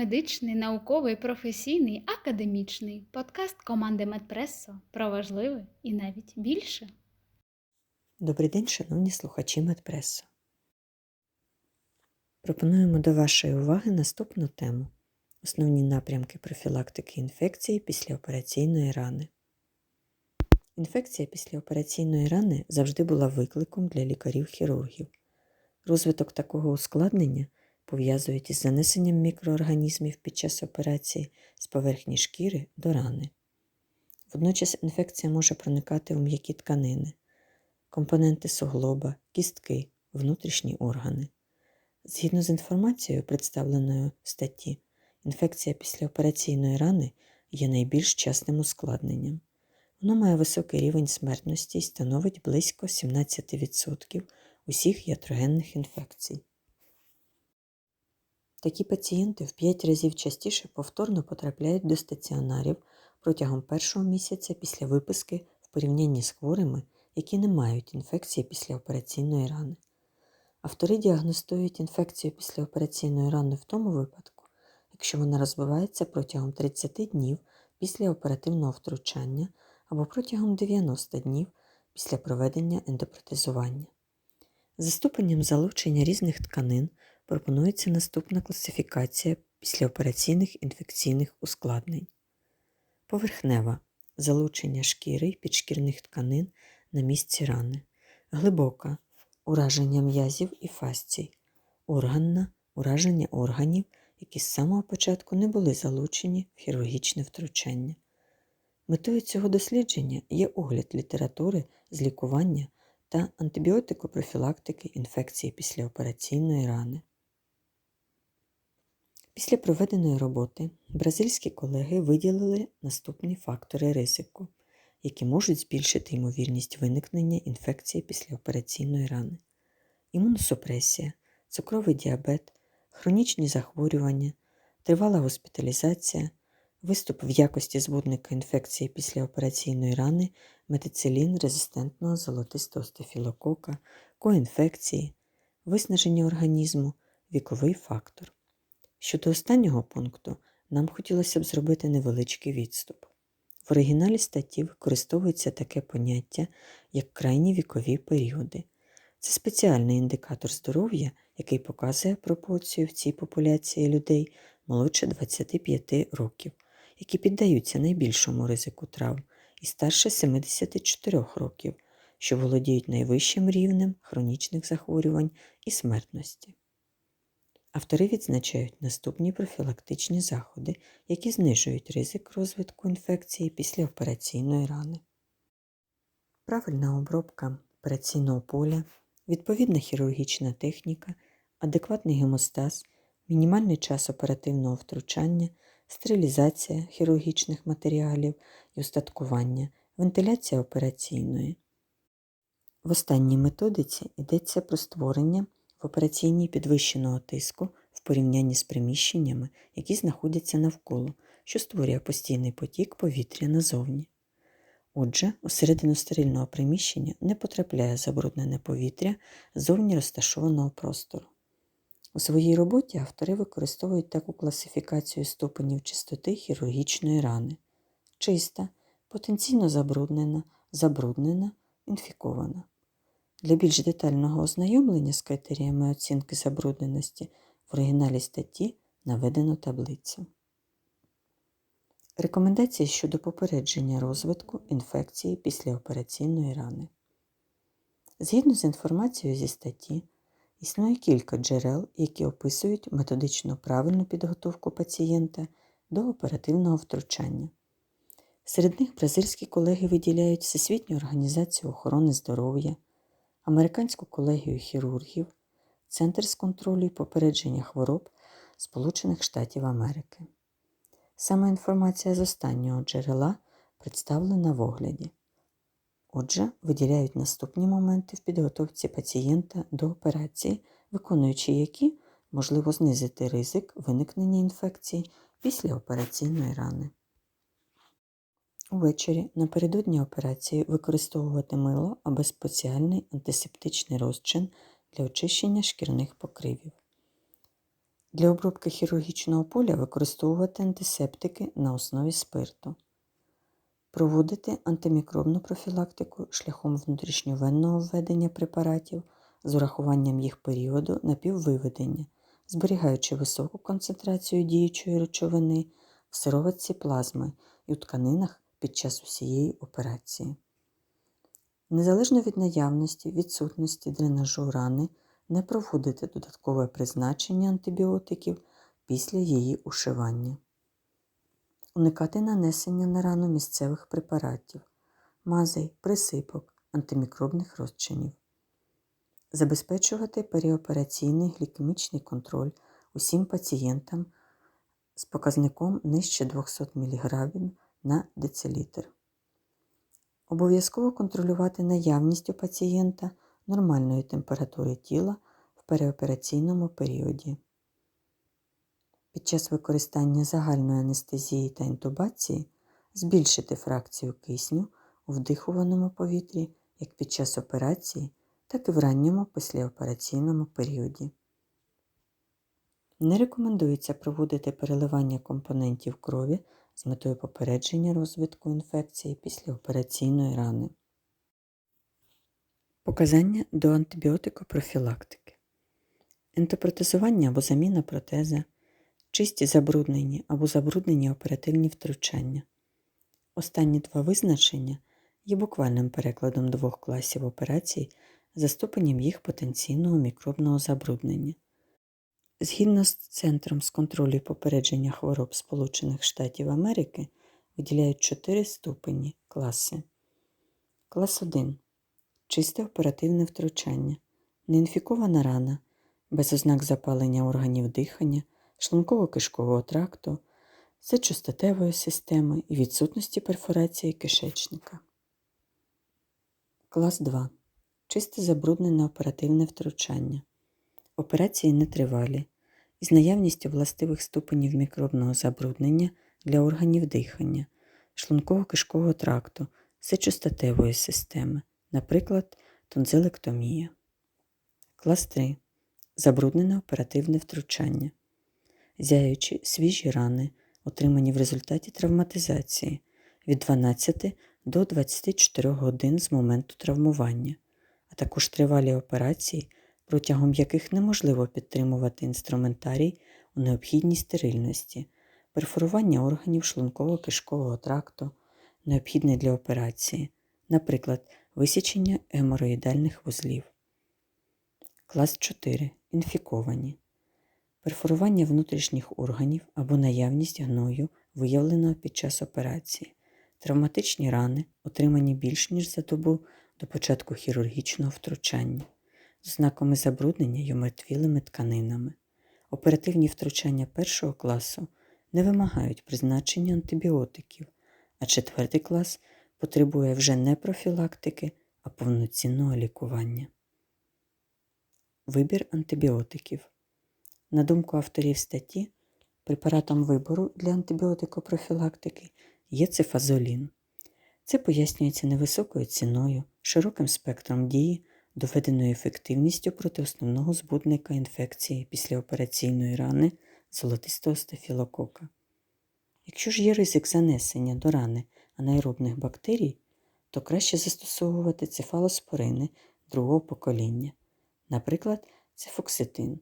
Медичний, науковий, професійний, академічний подкаст команди Медпресо про важливе і навіть більше. Добрий день, шановні слухачі Медпресо. Пропонуємо до вашої уваги наступну тему: основні напрямки профілактики інфекції післяопераційної рани. Інфекція післяопераційної рани завжди була викликом для лікарів-хірургів. Розвиток такого ускладнення пов'язують із занесенням мікроорганізмів під час операції з поверхні шкіри до рани. Водночас інфекція може проникати у м'які тканини, компоненти суглоба, кістки, внутрішні органи. Згідно з інформацією, представленою в статті, інфекція післяопераційної рани є найбільш частим ускладненням. Воно має високий рівень смертності і становить близько 17% усіх ятрогенних інфекцій. Такі пацієнти в 5 разів частіше повторно потрапляють до стаціонарів протягом першого місяця після виписки в порівнянні з хворими, які не мають інфекції післяопераційної рани. Автори діагностують інфекцію післяопераційної рани в тому випадку, якщо вона розвивається протягом 30 днів після оперативного втручання або протягом 90 днів після проведення ендопротезування. За ступенем залучення різних тканин пропонується наступна класифікація післяопераційних інфекційних ускладнень. Поверхнева залучення шкіри й підшкірних тканин на місці рани, глибока ураження м'язів і фасцій, органна ураження органів, які з самого початку не були залучені в хірургічне втручання. Метою цього дослідження є огляд літератури з лікування та антибіотикопрофілактики інфекції післяопераційної рани. Після проведеної роботи бразильські колеги виділили наступні фактори ризику, які можуть збільшити ймовірність виникнення інфекції післяопераційної рани: імуносупресія, цукровий діабет, хронічні захворювання, тривала госпіталізація, виступ в якості збудника інфекції післяопераційної рани, метицилін резистентного золотистого стафілокока, коінфекції, виснаження організму, віковий фактор. Щодо останнього пункту, нам хотілося б зробити невеличкий відступ. В оригіналі статті використовується таке поняття, як крайні вікові періоди. Це спеціальний індикатор здоров'я, який показує пропорцію в цій популяції людей молодше 25 років, які піддаються найбільшому ризику травм, і старше 74 років, що володіють найвищим рівнем хронічних захворювань і смертності. Автори відзначають наступні профілактичні заходи, які знижують ризик розвитку інфекції після операційної рани. Правильна обробка операційного поля, відповідна хірургічна техніка, адекватний гемостаз, мінімальний час оперативного втручання, стерилізація хірургічних матеріалів і устаткування, вентиляція операційної. В останній методиці йдеться про створення в операційній підвищеного тиску в порівнянні з приміщеннями, які знаходяться навколо, що створює постійний потік повітря назовні. Отже, усередину стерильного приміщення не потрапляє забруднене повітря зовні розташованого простору. У своїй роботі автори використовують таку класифікацію ступенів чистоти хірургічної рани: чиста, потенційно забруднена, забруднена, інфікована. Для більш детального ознайомлення з критеріями оцінки забрудненості в оригіналі статті наведено таблицю. Рекомендації щодо попередження розвитку інфекції післяопераційної рани. Згідно з інформацією зі статті, існує кілька джерел, які описують методично правильну підготовку пацієнта до оперативного втручання. Серед них бразильські колеги виділяють Всесвітню організацію охорони здоров'я. Американську колегію хірургів, Центр з контролю і попередження хвороб Сполучених Штатів Америки. Саме інформація з останнього джерела представлена в огляді. Отже, виділяють наступні моменти в підготовці пацієнта до операції, виконуючи які можливо знизити ризик виникнення інфекції після операційної рани. Увечері напередодні операції використовувати мило або спеціальний антисептичний розчин для очищення шкірних покривів. Для обробки хірургічного поля використовувати антисептики на основі спирту. Проводити антимікробну профілактику шляхом внутрішньовенного введення препаратів з урахуванням їх періоду напіввиведення, зберігаючи високу концентрацію діючої речовини в сироватці плазми і у тканинах під час усієї операції. Незалежно від наявності, відсутності дренажу рани, не проводити додаткове призначення антибіотиків після її ушивання. Уникати нанесення на рану місцевих препаратів, мазей, присипок, антимікробних розчинів. Забезпечувати періопераційний глікемічний контроль усім пацієнтам з показником нижче 200 мг на децилітр. Обов'язково контролювати наявність у пацієнта нормальної температури тіла в переопераційному періоді. Під час використання загальної анестезії та інтубації збільшити фракцію кисню у вдихуваному повітрі як під час операції, так і в ранньому післяопераційному періоді. Не рекомендується проводити переливання компонентів крові з метою попередження розвитку інфекції післяопераційної рани. Показання до антибіотикопрофілактики. Ентопротезування або заміна протеза, чисті забруднені або забруднені оперативні втручання. Останні два визначення є буквальним перекладом двох класів операцій за ступенем їх потенційного мікробного забруднення. Згідно з Центром з контролю і попередження хвороб Сполучених Штатів Америки виділяють чотири ступені класи. Клас 1. Чисте оперативне втручання, неінфікована рана, без ознак запалення органів дихання, шлунково-кишкового тракту, сечостатевої системи і відсутності перфорації кишечника. Клас 2. Чисте забруднене оперативне втручання. Операції нетривалі, із наявністю властивих ступенів мікробного забруднення для органів дихання, шлунково-кишкового тракту, сечостатевої системи, наприклад, тонзилектомія. Клас 3. Забруднене оперативне втручання. Зяючі свіжі рани, отримані в результаті травматизації від 12 до 24 годин з моменту травмування, а також тривалі операції, протягом яких неможливо підтримувати інструментарій у необхідній стерильності, перфорування органів шлунково-кишкового тракту, необхідне для операції, наприклад, висічення геморроїдальних вузлів. Клас 4. Інфіковані. Перфорування внутрішніх органів або наявність гною, виявленого під час операції, травматичні рани, отримані більш ніж за добу до початку хірургічного втручання, знаками забруднення й омертвілими тканинами. Оперативні втручання першого класу не вимагають призначення антибіотиків, а четвертий клас потребує вже не профілактики, а повноцінного лікування. Вибір антибіотиків. На думку авторів статті, препаратом вибору для антибіотикопрофілактики є цифазолін. Це пояснюється невисокою ціною, широким спектром дії, доведеною ефективністю проти основного збудника інфекції післяопераційної рани золотистого стафілокока. Якщо ж є ризик занесення до рани анаеробних бактерій, то краще застосовувати цефалоспорини другого покоління, наприклад, цефокситин.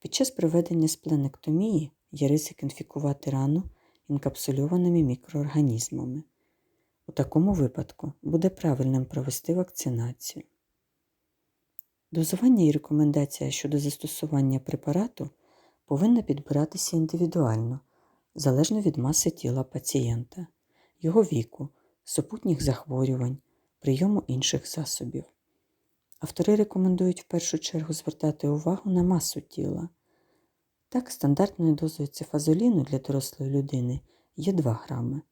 Під час проведення спленектомії є ризик інфікувати рану інкапсульованими мікроорганізмами. У такому випадку буде правильним провести вакцинацію. Дозування і рекомендація щодо застосування препарату повинна підбиратися індивідуально, залежно від маси тіла пацієнта, його віку, супутніх захворювань, прийому інших засобів. Автори рекомендують в першу чергу звертати увагу на масу тіла. Так, стандартною дозою цефазоліну для дорослої людини є 2 грами.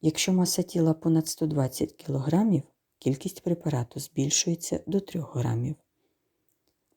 Якщо маса тіла понад 120 кг, кількість препарату збільшується до 3 грамів.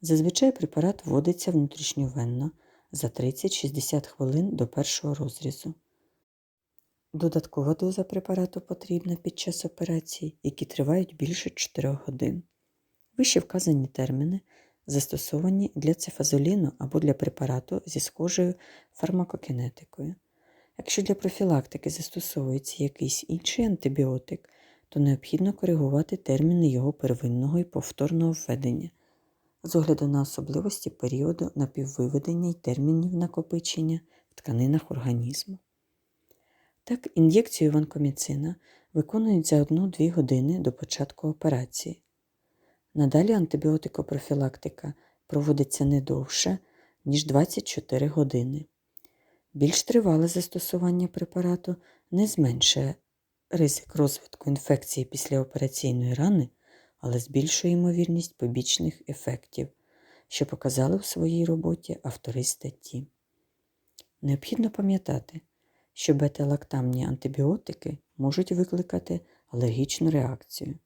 Зазвичай препарат вводиться внутрішньовенно за 30-60 хвилин до першого розрізу. Додаткова доза препарату потрібна під час операцій, які тривають більше 4 годин. Вище вказані терміни застосовані для цефазоліну або для препарату зі схожою фармакокінетикою. Якщо для профілактики застосовується якийсь інший антибіотик, то необхідно коригувати терміни його первинного і повторного введення з огляду на особливості періоду напіввиведення й термінів накопичення в тканинах організму. Так, ін'єкцію ванкоміцина виконують за 1-2 години до початку операції. Надалі антибіотикопрофілактика проводиться не довше, ніж 24 години. Більш тривале застосування препарату не зменшує ризик розвитку інфекції післяопераційної рани, але збільшує ймовірність побічних ефектів, що показали в своїй роботі автори статті. Необхідно пам'ятати, що бета-лактамні антибіотики можуть викликати алергічну реакцію,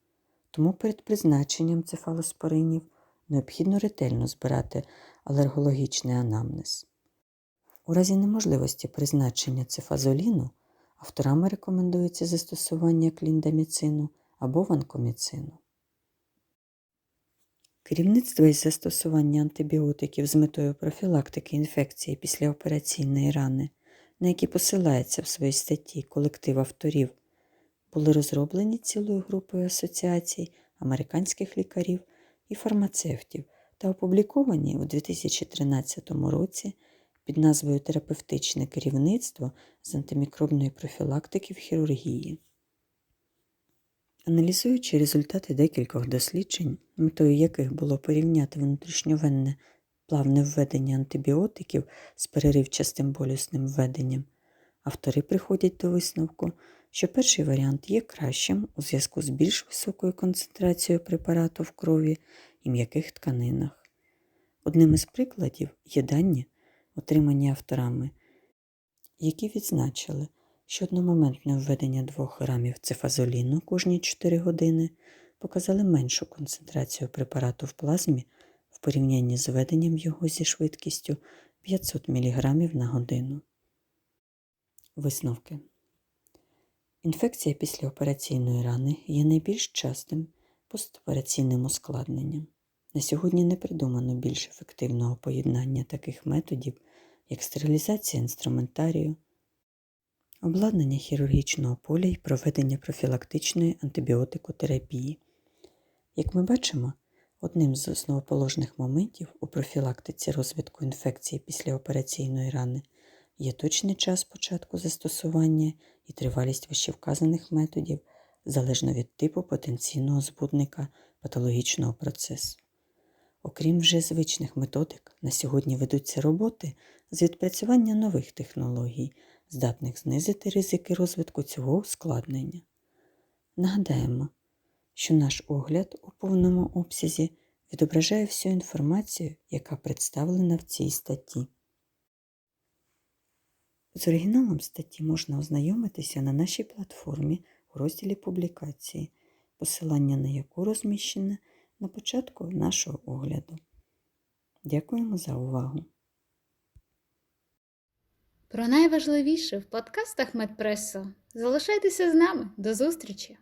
тому перед призначенням цефалоспоринів необхідно ретельно збирати алергологічний анамнез. У разі неможливості призначення цефазоліну авторами рекомендується застосування кліндаміцину або ванкоміцину. Керівництво із застосування антибіотиків з метою профілактики інфекції післяопераційної рани, на які посилається в своїй статті колектив авторів, були розроблені цілою групою асоціацій американських лікарів і фармацевтів та опубліковані у 2013 році під назвою Терапевтичне керівництво з антимікробної профілактики в хірургії. Аналізуючи результати декількох досліджень, метою яких було порівняти внутрішньовенне плавне введення антибіотиків з переривчастим болісним введенням, автори приходять до висновку, що перший варіант є кращим у зв'язку з більш високою концентрацією препарату в крові і м'яких тканинах. Одним із прикладів є дані, отримані авторами, які відзначили, що одномоментне введення 2 грамів цефазоліну кожні 4 години показали меншу концентрацію препарату в плазмі в порівнянні з введенням його зі швидкістю 500 мг на годину. Висновки. Інфекція післяопераційної рани є найбільш частим постопераційним ускладненням. На сьогодні не придумано більш ефективного поєднання таких методів, як стерилізація інструментарію, обладнання хірургічного поля і проведення профілактичної антибіотикотерапії. Як ми бачимо, одним з основоположних моментів у профілактиці розвитку інфекції післяопераційної рани є точний час початку застосування і тривалість вищевказаних методів залежно від типу потенційного збудника патологічного процесу. Окрім вже звичних методик, на сьогодні ведуться роботи з відпрацювання нових технологій, здатних знизити ризики розвитку цього ускладнення. Нагадаємо, що наш огляд у повному обсязі відображає всю інформацію, яка представлена в цій статті. З оригіналом статті можна ознайомитися на нашій платформі у розділі публікації, посилання на яку розміщене на початку нашого огляду. Дякуємо за увагу! Про найважливіше в подкастах Медпресо. Залишайтеся з нами. До зустрічі!